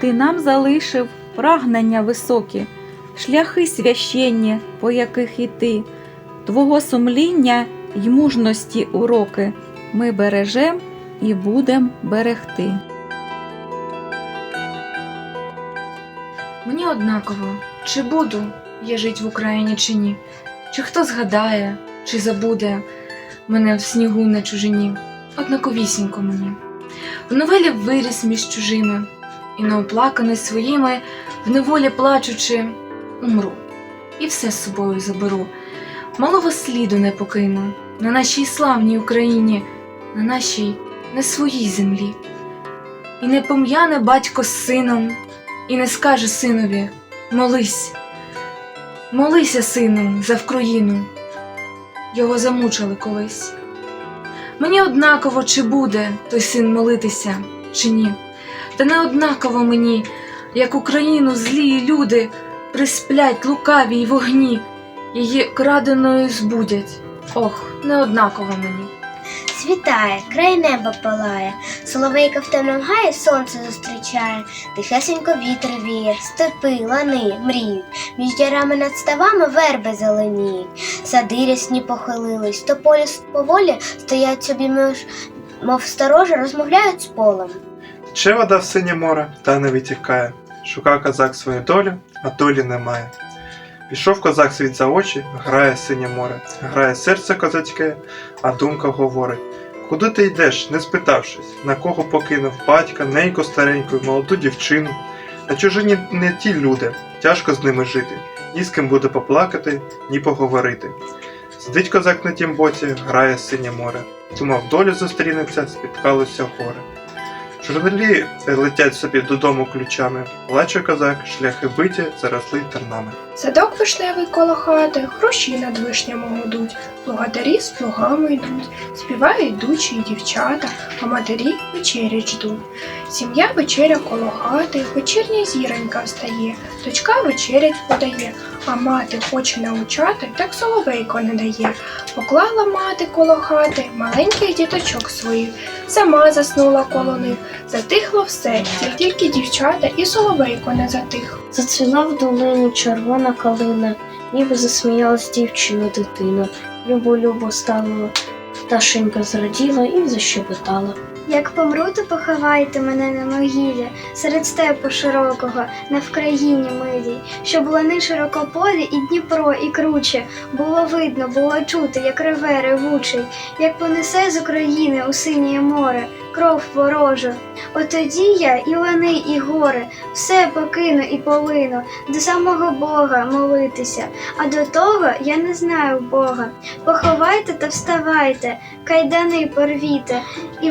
ти нам залишив прагнення високі, шляхи священні, по яких іти, Твого сумління й мужності уроки ми бережем і будем берегти. Мені однаково, чи буду я жить в Україні чи ні, чи хто згадає, чи забуде мене в снігу на чужині. Однаковісінько мені. В новелі виріс між чужими, і неоплаканий своїми, в неволі плачучи, умру, і все з собою заберу. Малого сліду не покину на нашій славній Україні, на нашій не своїй землі. І не пом'яне батько з сином, і не скаже синові молись, молися, сину, за Вкраїну. Його замучили колись. Мені однаково, чи буде той син молитися, чи ні. Та не однаково мені, як Україну злі люди присплять лукаві й вогні, її краденою збудять. Ох, не однаково мені. Світає, край неба палає, соловейка в темному гаї сонце зустрічає, тихесенько вітер віє, степи, лани мріють, між ярами над ставами верби зеленіють, сади рясні похилились, то полі поволі стоять собі між, мов сторожа, розмовляють з полем. Тече вода в синє море, та не витікає. Шукав козак свою долю, а долі немає. Пішов козак світ за очі, грає синє море, грає серце козацьке, а думка говорить. Куди ти йдеш, не спитавшись, на кого покинув батька, неньку стареньку, молоду дівчину. На чужині не ті люди, тяжко з ними жити, ні з ким буде поплакати, ні поговорити. Сидить козак на тім боці, грає синє море. Думав, долю зустрінеться, спіткалося горе. Журавлі летять собі додому ключами. Плаче козак, шляхи биті, заросли тернами. Садок вишневий коло хати, хрущі над вишнями гудуть, плугатарі з плугами йдуть, співають дучі й дівчата, а матері вечерять ждуть. Сім'я вечеря коло хати, вечірня зіронька встає, дочка вечерять подає, а мати хоче научати, так соловейко не дає. Поклала мати коло хати маленьких діточок своїх, сама заснула коло них, затихло все, тільки дівчата і соловейко не затих. Зацвіла в долині червона калина, ніби засміялась дівчина дитина. Любо-любо стала, пташенька зраділа і защебетала. Як помру, то поховайте мене на могилі, серед степу широкого, на Вкраїні милій, щоб лани широкополі і Дніпро, і круче, було видно, було чути, як реве ревучий, як понесе з України у синє море, кров ворожу. Отоді я і лани, і гори, все покину і полину, до самого Бога молитися, а до того я не знаю Бога. Поховайте та вставайте, кайдани порвіте, і